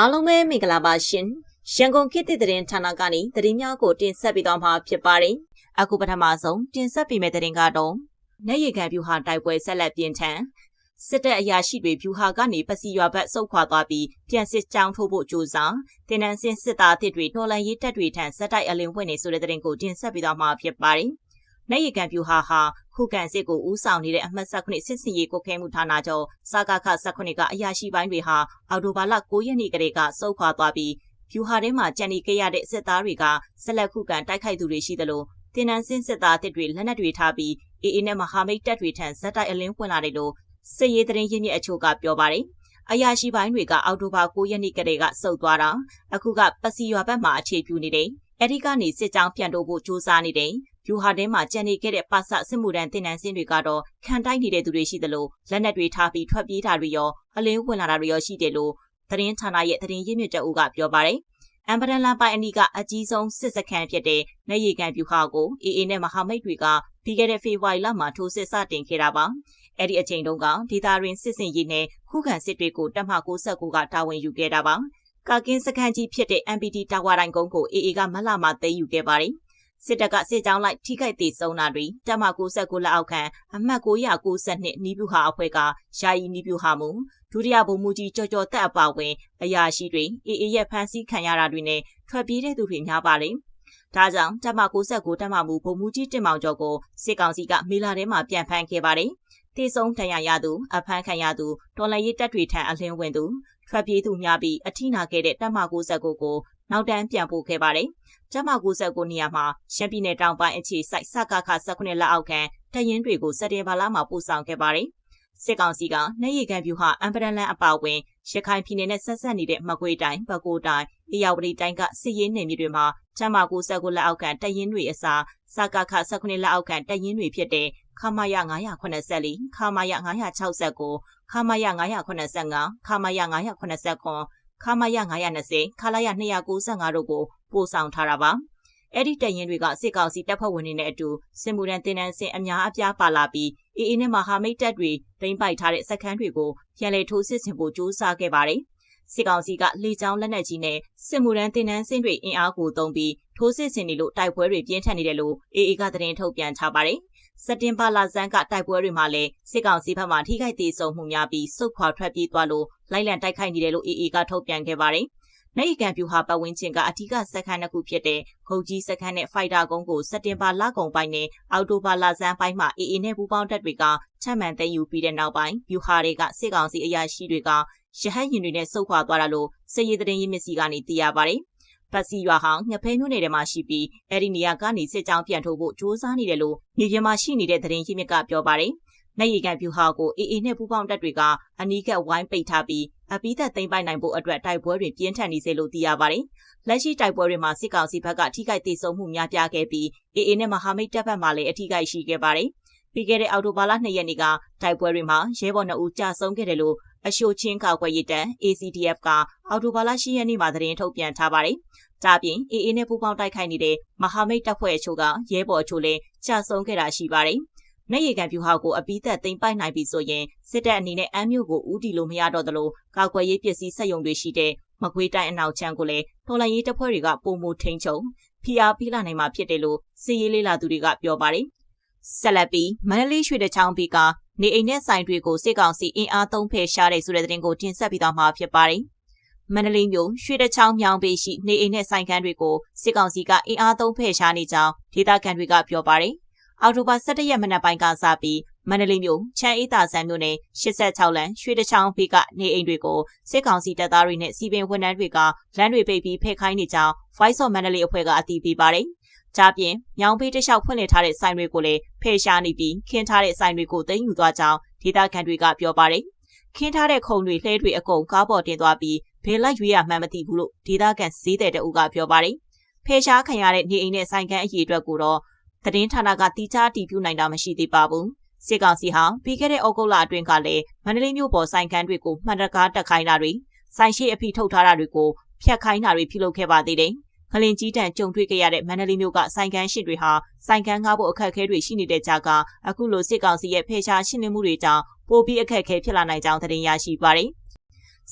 အားလုံးပဲမင်္ဂလာပါရှင်ရန်ကုန်ခေတ်သစ်သတင်းဌာနကနေသတင်းများကိုတင်ဆက်ပေးသွားမှာဖြစ်ပါတယ်အခုပထမဆုံးတင်ဆက်ပေးမယ့်သတင်းကတော့နေရီခံဖြူဟာတိုက်ပွဲဆက်လက်ပြင်းထန်စစ်တပ်အရာရှိတွေဖြူဟာကနေပစီရွာဘက်ဆုတ်ခွာသွားပြီးပြန်စစ်ကြောင်းထိုးဖို့ကြိုးစားတင်နန်းစင်စစ်သားအသစ်တွေတော်လန်ရေးတပ်တွေထံစက်တိုက်အလင်းဝင်နေဆိုတဲ့သတင်းကိုတင်ဆက်ပေးသွားမှာဖြစ်ပါတယ် နေရီကန်ပြူဟာဟာခုခံစစ်ကိုဦးဆောင်နေတဲ့အမှတ်19စစ်စင်ရေးကိုခဲမှုဌာနချုပ်စကားခ19ကအရာရှိပိုင်းတွေဟာအော်တိုဘာလ9ရက်နေ့ကလေးကစုခွာသွားပြီးဖြူဟာထဲမှာကြံနေခဲ့ရတဲ့စစ်သားတွေကဆက်လက်ခုခံတိုက်ခိုက်သူတွေရှိသလိုတင်နန်းစင်းစစ်သားအသစ်တွေလက်နက်တွေထားပြီးအေအေနဲ့မဟာမိတ်တပ်တွေထံဇက်တိုက်အလင်းဝင်လာတယ်လို့စစ်ရေးသတင်းရင်းမြစ်အချို့ကပြောပါတယ်အရာရှိပိုင်းတွေကအော်တိုဘာ9ရက်နေ့ကလေးကစုပ်သွားတာအခုကပစီရွာဘက်မှာအခြေပြုနေတယ်အဲ့ဒီကနေစစ်ကြောင်းပြန်တိုးဖို့စူးစမ်းနေတယ်။ ယူဟာထဲမှာကြံနေခဲ့တဲ့ပါစစစ်မှုတန်းတင်နန်းစင်းတွေကတော့ခံတိုက်နေတဲ့သူတွေရှိသလိုလက်နက်တွေထားပြီးထွက်ပြေးတာတွေရောအလင်းဝင်လာတာတွေရောရှိတယ်လို့သတင်းဌာနရဲ့သတင်းရင်းမြစ်တအုပ်ကပြောပါတယ်။အမ်ဘရန်လာပိုင်အနီကအကြီးဆုံးစစ်စခန်းဖြစ်တဲ့နေရီကန်ပြူဟာကိုအေအေနဲ့မဟာမိတ်တွေကပြီးခဲ့တဲ့ဖေဖော်ဝါရီလမှာထိုးစစ်စတင်ခဲ့တာပါ။အဲ့ဒီအချိန်တုန်းကဒေတာရင်စစ်စင်ရေးနဲ့ခုခံစစ်တွေကိုတပ်မ69ကတာဝန်ယူခဲ့တာပါ။ကာကင်းစခန်းကြီးဖြစ်တဲ့ MPT တာဝါတိုင်းကုန်းကိုအေအေကမလမှာသိမ်းယူခဲ့ပါတယ်။ စစ်တပ်ကစစ်ကြောင်းလိုက်ထိခိုက်သေးဆုံးတာတွေတပ်မ69လက်အောက်ခံအမှတ်992နီးပြူဟာအဖွဲ့ကယာယီနီးပြူဟာမူဒုတိယဗိုလ်မှူးကြီးကြော်ကြော်တက်အပါဝင်အရာရှိတွေအေအေရဲ့ဖမ်းဆီးခံရတာတွေနဲ့ထွက်ပြေးတဲ့သူတွေများပါတယ်။ဒါကြောင့်တပ်မ69တပ်မမူဗိုလ်မှူးကြီးတင်မောင်ကျော်ကိုစစ်ကောင်စီကမေလာထဲမှာပြန်ဖမ်းခဲ့ပါတယ်။တေဆုံးထဏ်ရရသူအဖမ်းခံရသူတော်လရေးတပ်တွေထံအလင်းဝင်သူထွက်ပြေးသူများပြီးအထိနာခဲ့တဲ့တပ်မ69ကို နောက်တန်းပြန်ပို့ခဲ့ပါတယ်။တပ်မ69နေရာမှာရှမ်းပြည်နယ်တောင်ပိုင်းအခြေစိုက်စကခ19လက်အောက်ခံတရင်တွေကိုစက်တင်ဘာလမှာပို့ဆောင်ခဲ့ပါတယ်။စစ်ကောင်စီကနှဲရီကန်ပြူဟာအမ်ပရန်လန်အပါဝင်ရခိုင်ပြည်နယ်နဲ့ဆက်ဆက်နေတဲ့မကွေးတိုင်း၊ပဲခူးတိုင်း၊အေရဝတီတိုင်းကစစ်ရေးနယ်မြေတွေမှာချမ်းမာ69လက်အောက်ခံတရင်တွေအစားစကခ19လက်အောက်ခံတရင်တွေဖြစ်တဲ့ခမာယ984ခမာယ969ခမာယ985ခမာယ989 ခမာယ920ခလာယ295တို့ကိုပို့ဆောင်ထားတာပါအဲ့ဒီတရင်တွေကစစ်ကောင်စီတပ်ဖွဲ့ဝင်တွေနဲ့အတူစစ်မှုထမ်းတင်နန်းစင်အများအပြားပါလာပြီးအေအေနဲ့မဟာမိတ်တပ်တွေတိမ့်ပိုက်ထားတဲ့စခန်းတွေကိုပြန်လည်ထိုးစစ်ဆင်ဖို့ကြိုးစားခဲ့ပါတယ် စစ်ကောင်စီကလေကြောင်းလက်နက်ကြီးနဲ့စစ်မှုထမ်းတင်နန်းစင်တွေအင်အားကိုသုံးပြီးထိုးစစ်ဆင်နေလို့တိုက်ပွဲတွေပြင်းထန်နေတယ်လို့အေအေကသတင်းထုတ်ပြန်ထားပါတယ်စက်တင်ဘာလဆန်းကတိုက်ပွဲတွေမှာလည်းစစ်ကောင်စီဘက်မှထိခိုက်သေးဆုံးမှုများပြီးစုခွာထွက်ပြေးသွားလို့လိုက်လံတိုက်ခိုက်နေတယ်လို့အေအေကထုတ်ပြန်ခဲ့ပါတယ်။နိုင်ကန်ပြူဟာပတ်ဝန်းကျင်ကအထူးစက်ခန်းတစ်ခုဖြစ်တဲ့ခုတ်ကြီးစက်ခန်းနဲ့ဖိုက်တာကုန်းကိုစက်တင်ဘာလကုန်ပိုင်းနဲ့အောက်တိုဘာလဆန်းပိုင်းမှာအေအေနဲ့ပူးပေါင်းတပ်တွေကချမှန်သိမ်းယူပြီးတဲ့နောက်ပိုင်းပြူဟာတွေကစစ်ကောင်စီအရာရှိတွေက ရဟတ်ရင်တွေနဲ့စုခွာသွားတာလို့စစ်ရေးသတင်းရင်းမြစ်စီကနေသိရပါတယ်။ပတ်စီရွာဟောင်းငဖဲမြို့နယ်ထဲမှာရှိပြီးအဲ့ဒီနေရာကနေစစ်ကြောင်းပြန်ထိုးဖို့ကြိုးစားနေတယ်လို့မြေပြင်မှာရှိနေတဲ့သတင်းရင်းမြစ်ကပြောပါတယ်။နိုင်ရီကန်ပြူဟာကိုအေအေနဲ့ပူးပေါင်းတပ်တွေကအနီးကပ်ဝိုင်းပိတ်ထားပြီးအပိသက်သိမ်းပိုက်နိုင်ဖို့အတွက်တိုက်ပွဲတွေပြင်းထန်နေစေလို့သိရပါတယ်။လက်ရှိတိုက်ပွဲတွေမှာစစ်ကောင်စီဘက်ကထိခိုက်ဒေဆုံးမှုများပြားခဲ့ပြီးအေအေနဲ့မဟာမိတ်တပ်ဘက်မှလည်းအထိခိုက်ရှိခဲ့ပါတယ်။ပြီးခဲ့တဲ့အောက်တိုဘာလ2ရက်နေ့ကတိုက်ပွဲတွေမှာရဲဘော်2ဦးကြာဆုံးခဲ့တယ်လို့ အရှိုချင်းကာကွယ်ရေးတန်း ACDF ကအော်တိုဘာလ10ရက်နေ့မှာသတင်းထုတ်ပြန်ထားပါတယ်။ဒါပြင် AA နဲ့ပူးပေါင်းတိုက်ခိုက်နေတဲ့မဟာမိတ်တပ်ဖွဲ့အချို့ကရဲဘော်အချို့လည်းကြာဆုံးခဲ့တာရှိပါတယ်။နေရီကန်ပြူဟာကိုအပိသက်သိမ်းပိုက်နိုင်ပြီဆိုရင်စစ်တပ်အနေနဲ့အမ်းမြို့ကိုဦးတည်လို့မရတော့သလိုကာကွယ်ရေးပစ္စည်းစက်ရုံတွေရှိတဲ့မကွေးတိုင်းအနောက်ချမ်းကိုလည်းထော်လန်ရေးတပ်ဖွဲ့တွေကပုံမထိန်ချုံဖိအားပေးလာနိုင်မှာဖြစ်တယ်လို့စစ်ရေးလေးလာသူတွေကပြောပါတယ်။ ဆက်လက်ပြီးမန္တလေးရွှေတချောင်းဘီကနေအိမ်နဲ့ဆိုင်တွေကိုစစ်ကောင်စီအင်အားသုံးဖယ်ရှားတဲ့ဆိုတဲ့သတင်းကိုတင်ဆက်ပြီးတော့မှာဖြစ်ပါတယ်။မန္တလေးမြို့ရွှေတချောင်းမြောင်ပေရှိနေအိမ်နဲ့ဆိုင်ခန်းတွေကိုစစ်ကောင်စီကအင်အားသုံးဖယ်ရှားနေကြောင်းဒေသခံတွေကပြောပါတယ်။အောက်တိုဘာ17ရက်မနက်ပိုင်းကစပြီးမန္တလေးမြို့ချမ်းအေးသာဆန်းမြို့နယ်86လမ်းရွှေတချောင်းဘေးကနေအိမ်တွေကိုစစ်ကောင်စီတပ်သားတွေနဲ့စီပင်ဝန်ထမ်းတွေကလမ်းတွေပိတ်ပြီးဖယ်ခိုင်းနေကြောင်း Voice of Mandalay အဖွဲ့ကအတည်ပြုပါတယ်။။ ဒါပြင်မြောင်ပေးတလျှောက်ဖွင့်လှစ်ထားတဲ့ဆိုင်တွေကိုလည်းဖယ်ရှားနေပြီးခင်းထားတဲ့ဆိုင်တွေကိုသိမ်းယူသွားကြောင်းဒေသခံတွေကပြောပါတယ်။ခင်းထားတဲ့ခုံတွေလှဲတွေအကုန်ကားပေါ်တင်သွားပြီးဘယ်လိုက်ရွေးရမှန်းမသိဘူးလို့ဒေသခံဈေးတဲ့တအုပ်ကပြောပါတယ်။ဖယ်ရှားခံရတဲ့နေအိမ်နဲ့ဆိုင်ခန်းအရေးအတွက်ကိုတော့သတင်းဌာနကတီချာတီးပြနိုင်တာမရှိသေးပါဘူး။စစ်ကောင်စီဟာပြီးခဲ့တဲ့ဩဂုတ်လအတွင်းကလည်းမန္တလေးမြို့ပေါ်ဆိုင်ခန်းတွေကိုမှန်တကားတက်ခိုင်းတာတွေဆိုင်ရှိအဖိထုတ်ထားတာတွေကိုဖျက်ခိုင်းတာတွေပြုလုပ်ခဲ့ပါသေးတယ်။ ငလင်ကြီးတန်ကြုံတွေ့ခဲ့ရတဲ့မန္တလေးမြို့ကဆိုင်ကန်းရှိတွေဟာဆိုင်ကန်းငှားဖို့အခက်အခဲတွေရှိနေတဲ့ကြားကအခုလိုစစ်ကောင်စီရဲ့ဖေရှားရှင်းလင်းမှုတွေကြောင့်ပိုပြီးအခက်အခဲဖြစ်လာနိုင်ကြောင်းသတင်းရရှိပါတယ်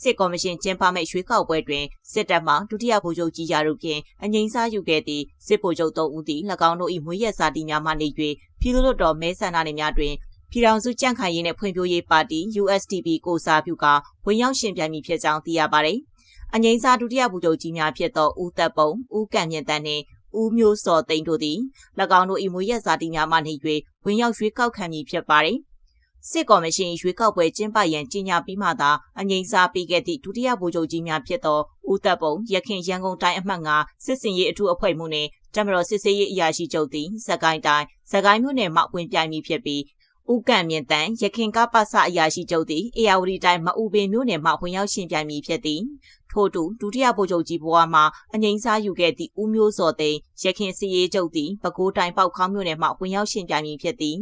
စစ်ကော်မရှင်ကျင်းပမဲ့ရွေးကောက်ပွဲတွင်စစ်တပ်မှဒုတိယဗိုလ်ချုပ်ကြီးရာတို့ဖြင့်အငိမ့်စားယူခဲ့သည့်စစ်ဗိုလ်ချုပ်၃ဦးသည်၎င်းတို့၏မွေးရက်စာတီများမှနေ၍ပြည်သူ့လွှတ်တော်မဲဆန္ဒနယ်များတွင်ပြည်ထောင်စုကြံ့ခိုင်ရေးနဲ့ဖွံ့ဖြိုးရေးပါတီ USDP ကိုစားပြုကဝင်ရောက်ရှင်ပြိုင်မည်ဖြစ်ကြောင်းသိရပါတယ်။ အငိမ့်စားဒုတိယဗိုလ်ချုပ်ကြီးများဖြစ်သောဦးသက်ပုံ၊ဦးကံမြင့်တန်းနှင့်ဦးမျိုးစော်သိန်းတို့သည်၎င်းတို့၏မွေးရက်စာတီများမှနေ၍ဝင်ရောက်ရွေးကောက်ခံမည်ဖြစ်ပါတယ်။စစ်ကော်မရှင်ရွေးကောက်ပွဲကျင်းပရန်ကြီးညာပြီးမှသာအငိမ့်စားပေးခဲ့သည့်ဒုတိယဗိုလ်ချုပ်ကြီးများဖြစ်သောဦးသက်ပုံရခင်ရန်ကုန်တိုင်းအမှတ်9စစ်စင်ရေးအထူးအဖွဲ့မှနှင့်တမတော်စစ်စေးရေးအရာရှိချုပ်သည်စကိုင်းတိုင်းစကိုင်းမြို့နယ်မှဝင်ပြိုင်မည်ဖြစ်ပြီး ဦးကံမြင့်တန်ရခင်ကပစအရာရှိချုပ်သည်အေယာဝတီတိုင်းမအူပင်မြို့နယ်မှဝင်ရောက်ရှင်ပြိုင်မည်ဖြစ်သည်ထို့တူဒုတိယဗိုလ်ချုပ်ကြီးဘဝမှာအငိမ့်စားယူခဲ့သည့်ဦးမျိုးစော်သိန်းရခင်စီရေးချုပ်သည်ပဲခူးတိုင်းပေါက်ခေါင်းမြို့နယ်မှဝင်ရောက်ရှင်ပြိုင်မည်ဖြစ်သည်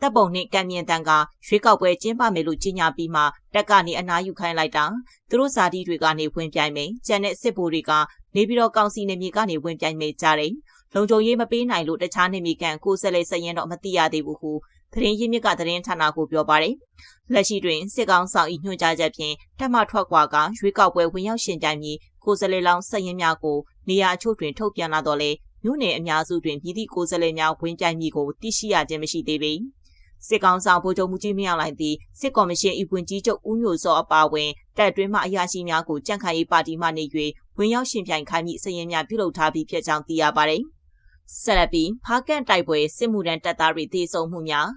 တပ်ပုံနှင့်ကံမြင့်တန်ကရွေးကောက်ပွဲကျင်းပမယ်လို့ကြေညာပြီးမှတက်ကနေအနားယူခိုင်းလိုက်တာသူတို့ဇာတိတွေကနေဝင်ပြိုင်မယ်ကျန်တဲ့စစ်ဗိုလ်တွေကနေပြီးတော့ကောင်စီနေမြေကနေဝင်ပြိုင်မယ်ကြတယ်လုံခြုံရေးမပေးနိုင်လို့တခြားနေမြေကန်ကိုဆက်လက်ဆက်ရင်တော့မသိရသေးဘူးဟု သတင်းရင်းမြစ်ကသတင်းဌာနကိုပြောပါတယ်။လက်ရှိတွင်စစ်ကောင်ဆောင်၏ညွှန်ကြားချက်ဖြင့်တက်မထွက်ခွာကရွေးကောက်ပွဲဝင်ရောက်ရှင်ပြိုင်ပြီးကိုစလဲလောင်းဆက်ရင်များကိုနေရာအချို့တွင်ထုတ်ပြန်လာတော့လေမြို့နယ်အများစုတွင်ပြည်သည့်ကိုစလဲများဝင်ပြိုင်မည်ကိုသိရှိရခြင်းမရှိသေးပေ။စစ်ကောင်ဆောင်ဗိုလ်ချုပ်မှုကြီးမင်းအောင်လှိုင်သည်စစ်ကော်မရှင်ဤဝင်ကြီးချုပ်ဦးညိုစောအပါဝင်တပ်တွင်းမှအရာရှိများကိုကြန့်ခိုင်ရေးပါတီမှနေ၍ဝင်ရောက်ရှင်ပြိုင်ခိုင်းမိစရင်များပြုလုပ်ထားပြီးဖြစ်ကြောင်းသိရပါတယ်။ ဆက်လက်ပြီးဖားကန်တိုက်ပွဲစစ်မှုထမ်းတပ်သားတွေသေဆုံးမှုများ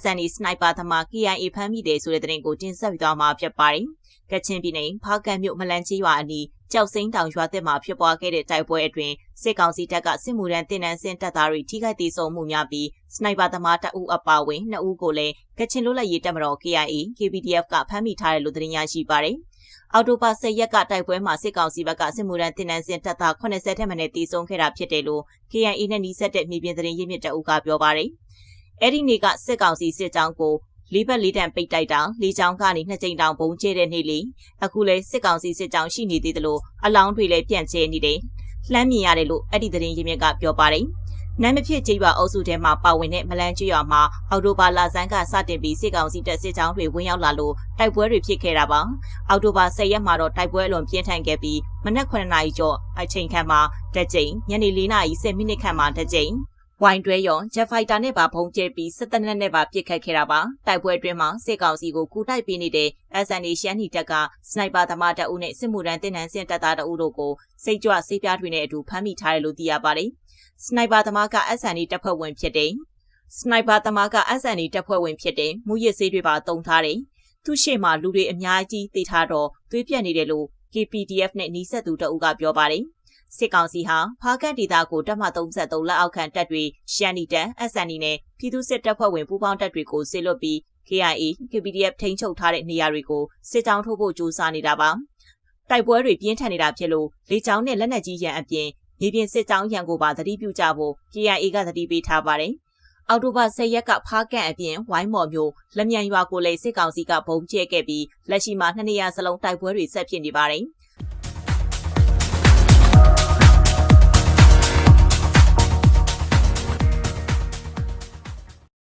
SNE စနိုက်ပါသမား KIA ဖမ်းမိတယ်ဆိုတဲ့သတင်းကိုတင်ဆက်ပြီးသွားမှာဖြစ်ပါတယ်။ကချင်ပြည်နယ်ဖားကန်မြို့မလန်ကြီးရွာအနီးကြောက်စိမ့်တောင်ရွာသစ်မှာဖြစ်ပွားခဲ့တဲ့တိုက်ပွဲအတွင်းစစ်ကောင်စီတပ်ကစစ်မှုထမ်းတင်နန်းစင်တပ်သားတွေထိခိုက်ဒေဆုံးမှုများပြီးစနိုက်ပါသမားတအူအပါဝင်2ဦးကိုလည်းကချင်လွတ်လပ်ရေးတပ်မတော် KIA KPDF ကဖမ်းမိထားတယ်လို့သတင်းရရှိပါတယ်။ အော်တိုဘာ10ရက်ကတိုက်ပွဲမှာစစ်ကောင်စီဘက်ကစစ်မှုထမ်းတင်နန်းစင်တပ်သား80ထက်မနည်းတီးဆုံးခဲ့တာဖြစ်တယ်လို့ KNA နဲ့နှီးဆက်တဲ့မြေပြင်သတင်းရင်းမြစ်တအုပ်ကပြောပါတယ်။အဲ့ဒီနေ့ကစစ်ကောင်စီစစ်ကြောင်းကိုလေးဘက်လေးတန်ပိတ်တိုက်တာလေးချောင်းကနေနှစ်ကြိမ်တောင်ဘုံကျဲတဲ့နေ့လေအခုလဲစစ်ကောင်စီစစ်ကြောင်းရှိနေသေးတယ်လို့အလောင်းတွေလည်းပြန့်ကျဲနေတယ်လှမ်းမြင်ရတယ်လို့အဲ့ဒီသတင်းရင်းမြစ်ကပြောပါတယ်။ နမ်းမဖြစ်ကြေးရွာအုပ်စုထဲမှာပါဝင်တဲ့မလန်းကျွရွာမှာအော်တိုဘာလဆန်းကစတင်ပြီးစစ်ကောင်စီတပ်စစ်ကြောင်းတွေဝင်ရောက်လာလို့တိုက်ပွဲတွေဖြစ်ခဲ့တာပါအော်တိုဘာ10ရက်မှာတော့တိုက်ပွဲအလွန်ပြင်းထန်ခဲ့ပြီးမနက်9နာရီကျော်အချိန်ခန့်မှာတစ်ကြိမ်ညနေ4နာရီ10မိနစ်ခန့်မှာတစ်ကြိမ်ဝိုင်တွဲရောဂျက်ဖိုက်တာနဲ့ပါဖုံးကျဲပြီးစစ်တပ်နဲ့ပါပစ်ခတ်ခဲ့တာပါတိုက်ပွဲအတွင်းမှာစစ်ကောင်စီကိုကူတိုက်ပေးနေတဲ့ SNA ရှမ်းနီတပ်ကစနိုက်ပါသမားတပ်ဦးနဲ့စစ်မှုထမ်းတင်နန်းစင်တပ်သားတပ်ဦးတို့ကိုစိတ်ကြွစေးပြားတွေနဲ့အတူဖမ်းမိထားတယ်လို့သိရပါတယ် စနိုက်ပါသမားက SND တပ်ဖွဲ့ဝင်ဖြစ်တယ်။စနိုက်ပါသမားက SND တပ်ဖွဲ့ဝင်ဖြစ်တယ်။မူရစ်ဆေးတွေပါတုံထားတယ်။သူ့ရှေ့မှာလူတွေအများကြီးသိထားတော့သွေးပြက်နေတယ်လို့ KPDF နဲ့နှီးဆက်သူတအုပ်ကပြောပါတယ်။စစ်ကောင်စီဟာဖားကတ်ဒေသကိုတပ်မ33လက်အောက်ခံတပ်တွေရှမ်းနီတန် SND နဲ့ပြည်သူ့စစ်တပ်ဖွဲ့ဝင်ပူးပေါင်းတပ်တွေကိုဆေလွတ်ပြီး KIA KPDF ထိန်းချုပ်ထားတဲ့နေရာတွေကိုစစ်ကြောင်းထိုးဖို့ကြိုးစားနေတာပါ။တိုက်ပွဲတွေပြင်းထန်နေတာဖြစ်လို့လေကြောင်းနဲ့လက်နက်ကြီးရန်အပြင် မြေပြင်စစ်ကြောင်းရန်ကိုပါသတိပြုကြဖို့ KIA ကသတိပေးထားပါတယ်။အောက်တိုဘာ10ရက်ကဖားကန်အပြင်ဝိုင်းမော်မျိုးလက်မြန်ရွာကိုလည်းစစ်ကောင်စီကဘုံကျဲခဲ့ပြီးလက်ရှိမှာနှစ်နေရာစလုံးတိုက်ပွဲတွေဆက်ဖြစ်နေပါတယ်